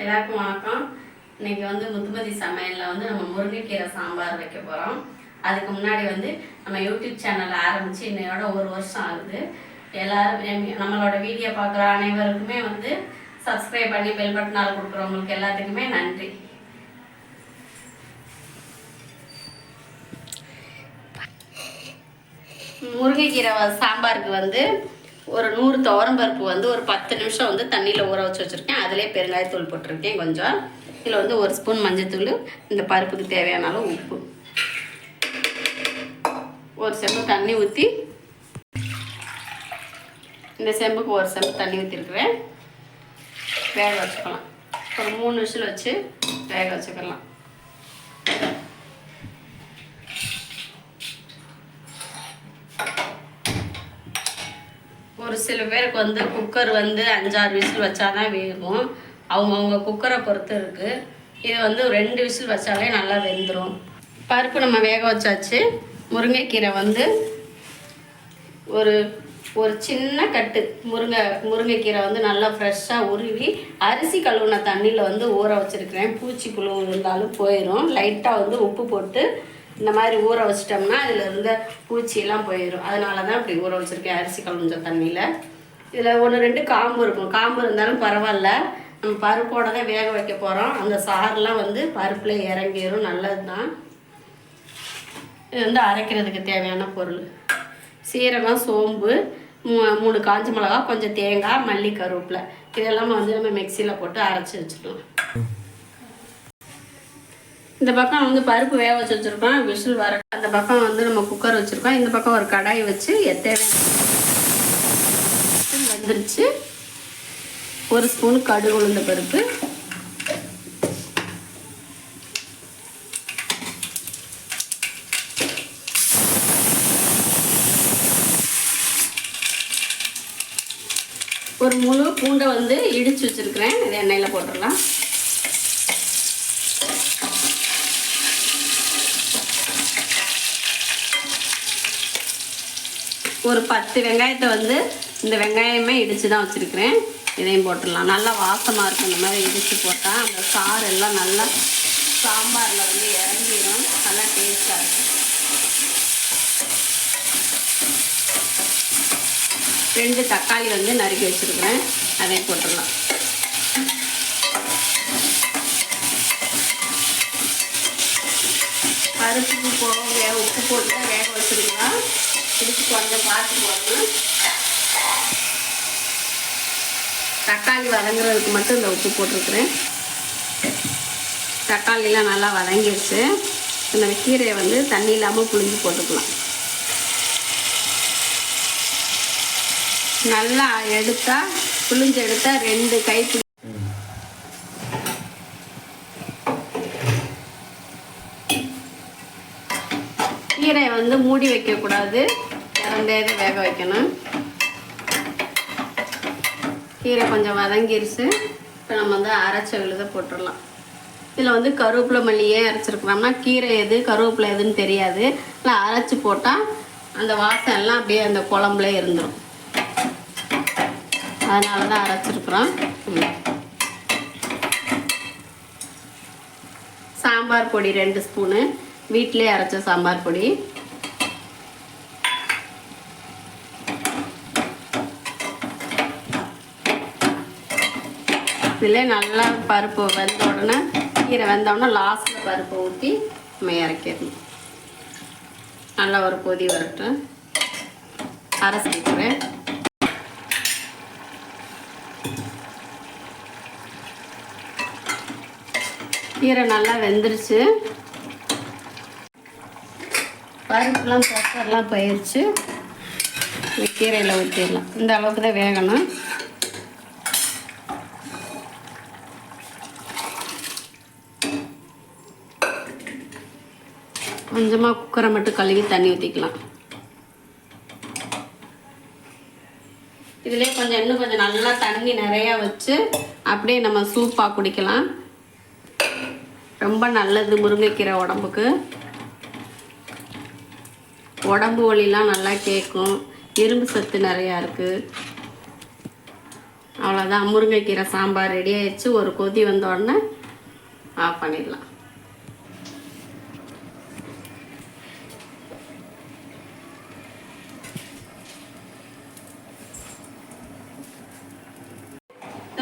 எல்லாருக்கும் வணக்கம். இன்னைக்கு வந்து முத்துமதி சமையலில் வந்து நம்ம முருங்கைக்கீரை சாம்பார் வைக்க போகிறோம் அதுக்கு முன்னாடி வந்து நம்ம யூடியூப் சேனல் ஆரம்பித்து இன்னையோட ஒரு வருஷம் ஆகுது. எல்லோரும் நம்மளோட வீடியோ பார்க்குற அனைவருக்குமே வந்து சப்ஸ்கிரைப் பண்ணி பெல் பட்டனால் கொடுக்குறவங்களுக்கு எல்லாத்துக்குமே நன்றி. முருங்கைக்கீரை சாம்பாருக்கு வந்து ஒரு நூறு துவரம் பருப்பு வந்து ஒரு பத்து நிமிஷம் வந்து தண்ணியில் ஊற வச்சு வச்சுருக்கேன். அதிலே பெருங்காயத்தூள் போட்டிருக்கேன் கொஞ்சம். இதில் வந்து ஒரு ஸ்பூன் மஞ்சத்தூள் இந்த பருப்புக்கு தேவையான அளவு உப்பு. ஒரு செம்பு தண்ணி ஊற்றி இந்த செம்புக்கு ஒரு செம்பு தண்ணி ஊற்றிருக்கிறேன் வேக வச்சுக்கலாம். ஒரு மூணு நிமிஷத்தில் வச்சு வேக வச்சுக்கலாம். ஒரு சில பேருக்கு வந்து குக்கர் வந்து அஞ்சாறு விசில் வச்சாதான் வேகும். அவங்கவுங்க குக்கரை பொறுத்து இருக்குது இது வந்து ரெண்டு விசில் வச்சாலே நல்லா வெந்துடும் பருப்பு நம்ம வேக வச்சாச்சு. முருங்கைக்கீரை வந்து ஒரு ஒரு சின்ன கட்டு. முருங்கை முருங்கைக்கீரை வந்து நல்லா ஃப்ரெஷ்ஷாக உருவி அரிசி கழுவுன தண்ணியில் வந்து ஊற வச்சுருக்கிறேன். பூச்சி புழு இருந்தாலும் போயிடும் லைட்டாக வந்து உப்பு போட்டு இந்த மாதிரி ஊற வச்சிட்டோம்னா அதில் இருந்த பூச்சியெல்லாம் போயிடும் அதனால தான் இப்படி ஊற வச்சுருக்கேன் அரிசி கலஞ்ச தண்ணியில். இதில் ஒன்று ரெண்டு காம்பு இருக்கும். காம்பு இருந்தாலும் பரவாயில்ல. நம்ம பருப்போட தான் வேக வைக்க போகிறோம் அந்த சாறுலாம் வந்து பருப்பில் இறங்கிடும் நல்லது தான் இது வந்து அரைக்கிறதுக்கு தேவையான பொருள். சீரகம் சோம்பு மூ- மூணு காஞ்ச மிளகா கொஞ்சம் தேங்காய் மல்லி கருவேப்பிலை. இதெல்லாம் வந்து நம்ம மிக்சியில் போட்டு அரைச்சி வச்சுக்கலாம். இந்த பக்கம் வந்து பருப்பு வேக வச்சு வச்சுருக்கோம். விசில் வர அந்த பக்கம் வந்து நம்ம குக்கர் வச்சுருக்கோம். இந்த பக்கம் ஒரு கடாய் வச்சு தேவையான வந்துருச்சு. ஒரு ஸ்பூன் கடுகு உளுந்த பருப்பு. ஒரு முழு பூண்டை வந்து இடித்து வச்சிருக்கிறேன். இது எண்ணெயில் போட்டுடலாம். ஒரு பத்து வெங்காயத்தை வந்து இந்த வெங்காயமே இடித்து தான் வச்சுருக்கிறேன். இதையும் போட்டுடலாம். நல்லா வாசமாக இருக்கும் இந்த மாதிரி இடித்து போட்டால் அந்த சாறு எல்லாம் நல்லா சாம்பாரில் வந்து இறங்கிடும் நல்லா டேஸ்ட்டாக இருக்கும். ரெண்டு தக்காளி வந்து நறுக்கி வச்சுருக்கிறேன். அதையும் போட்டுடலாம். பருப்புக்கு போக வேக உப்பு போட்டு தான் வேக வச்சுருக்கலாம். இதுக்கு கொஞ்சம் பார்த்து போடணும் தக்காளி வதங்குறதுக்கு மட்டும் இந்த உப்பு போட்டிருக்கிறேன். தக்காளிலாம் நல்லா வதங்கிடுச்சு இந்த கீரையை வந்து தண்ணி இல்லாமல் புளிஞ்சு போட்டுக்கலாம். நல்லா எடுத்தா புளிஞ்சு எடுத்தா ரெண்டு கைப்பிடி கீரையை வந்து மூடி வைக்கக்கூடாது. திறந்தே வேக வைக்கணும். கீரை கொஞ்சம் வதங்கிருச்சு. இப்போ நம்ம வந்து அரைச்ச விழுத போட்டுடலாம். இதில் வந்து கருவேப்பிலை மல்லியே அரைச்சிருக்கிறோம்னா கீரை எது கருவேப்பிலை எதுன்னு தெரியாது. இல்லை அரைச்சி போட்டால் அந்த வாசம் எல்லாம் அப்படியே அந்த குழம்புல இருந்துடும் அதனால தான் அரைச்சிருக்கிறோம். சாம்பார் பொடி ரெண்டு ஸ்பூனு. வீட்டிலே அரைச்ச சாம்பார் பொடி. இதில் நல்லா பருப்பு வெந்த உடனே கீரை வெந்த உடனே லாஸ்ட்டில் பருப்பு ஊற்றி நம்ம இறக்கிடணும். நல்லா ஒரு கொதி வரட்டும். அரைச்சிக்கிறேன் கீரை நல்லா வெந்துருச்சு. பருப்புலாம் பெப்பர்லாம் போயிடுச்சு கீரையில் ஊற்றிடலாம் இந்த அளவுக்கு தான் வேகணும். கொஞ்சமாக குக்கரை மட்டும் கழுவி தண்ணி ஊற்றிக்கலாம் இதுலேயே கொஞ்சம் இன்னும் கொஞ்சம் நல்லா தண்ணி நிறையா வச்சு அப்படியே நம்ம சூப்பாக குடிக்கலாம். ரொம்ப நல்லது முருங்கைக்கீரை உடம்புக்கு. உடம்பு வலிலாம் நல்லா கேட்கும். இரும்பு சத்து நிறையா இருக்குது அவ்வளோதான் முருங்கைக்கீரை சாம்பார் ரெடி ஆயிடுச்சு. ஒரு கொதி வந்த உடனே ஆஃப் பண்ணிடலாம்.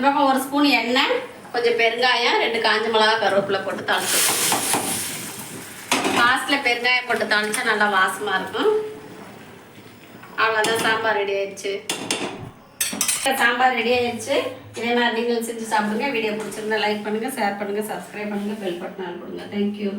இந்த பக்கம் ஒரு ஸ்பூன் எண்ணெய் கொஞ்சம் பெருங்காயம் ரெண்டு காஞ்ச மிளகா கருவேப்பிலை போட்டு தாளிச்சிருக்கோம் லாஸ்ட்டில் பெருங்காயம் போட்டு தாளிச்சா நல்லா வாசமாக இருக்கும். அவ்வளோதான் சாம்பார் ரெடி ஆயிடுச்சு. சாம்பார் ரெடி ஆயிடுச்சு. இதே மாதிரி நீங்கள் செஞ்சு சாப்பிடுங்க. வீடியோ பிடிச்சிருந்தா லைக் பண்ணுங்கள் ஷேர் பண்ணுங்கள் சப்ஸ்கிரைப் பண்ணுங்கள் பெல் பட்டன் கொடுங்க தேங்க்யூ